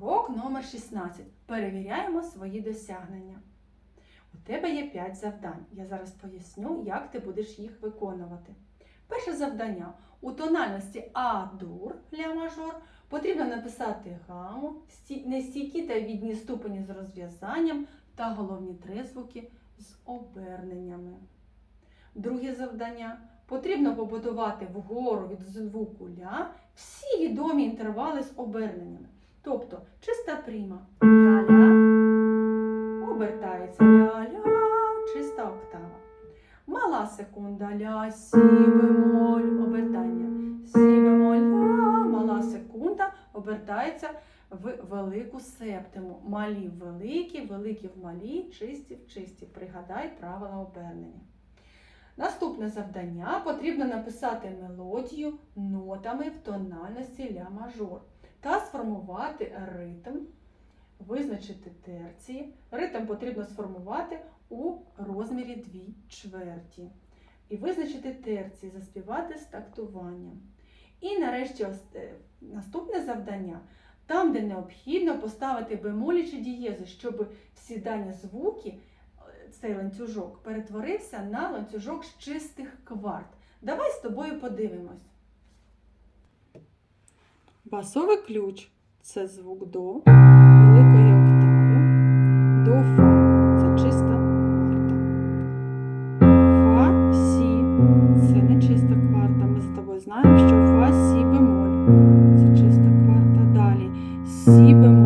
Урок номер 16. Перевіряємо свої досягнення. У тебе є 5 завдань. Я зараз поясню, як ти будеш їх виконувати. Перше завдання. У тональності А-дур ля мажор потрібно написати гаму, нестійкі та відні ступені з розв'язанням та головні тризвуки з оберненнями. Друге завдання. Потрібно побудувати вгору від звуку ля всі відомі інтервали з оберненнями. Тобто чиста пріма ля-ля, обертається ля-ля, чиста октава. Мала секунда ля, сі бемоль, обертання. Сі бемоль ля, мала секунда обертається в велику септиму. Малі в великі, великі в малі, чисті в чисті. Пригадай правила обернення. Наступне завдання потрібно написати мелодію нотами в тональності ля мажор та сформувати ритм, визначити терції. Ритм потрібно сформувати у розмірі 2 чверті. І визначити терції, заспівати з тактуванням. І нарешті е, наступне завдання. Там, де необхідно поставити бемолі чи дієзи, щоб всі дані звуки, е, цей ланцюжок, перетворився на ланцюжок з чистих кварт. Давай з тобою подивимось. Басовий ключ це звук до великої октави, до фа це чиста кварта. Фа сі це не чиста кварта. Ми з тобою знаємо, що фа сі бемоль це чиста кварта. Далі сі бемоль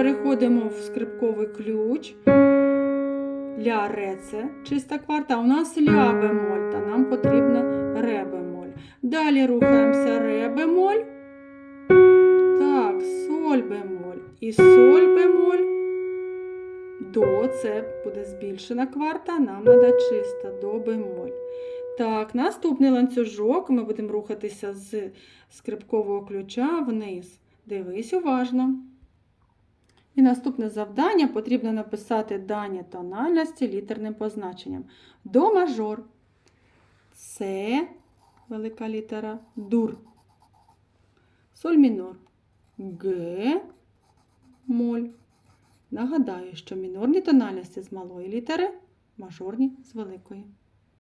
Переходимо в скрипковий ключ. Ля ре це чиста кварта. У нас ля бемоль, та нам потрібно ре бемоль. Далі рухаємося ре бемоль. Так, соль бемоль. І соль бемоль. До це буде збільшена кварта, нам треба чиста до бемоль. Так, наступний ланцюжок. Ми будемо рухатися з скрипкового ключа вниз. Дивись уважно. І наступне завдання потрібно написати дані тональності літерним позначенням. До мажор. Це велика літера дур. Соль мінор. Г. Моль. Нагадаю, що мінорні тональності з малої літери, мажорні з великої.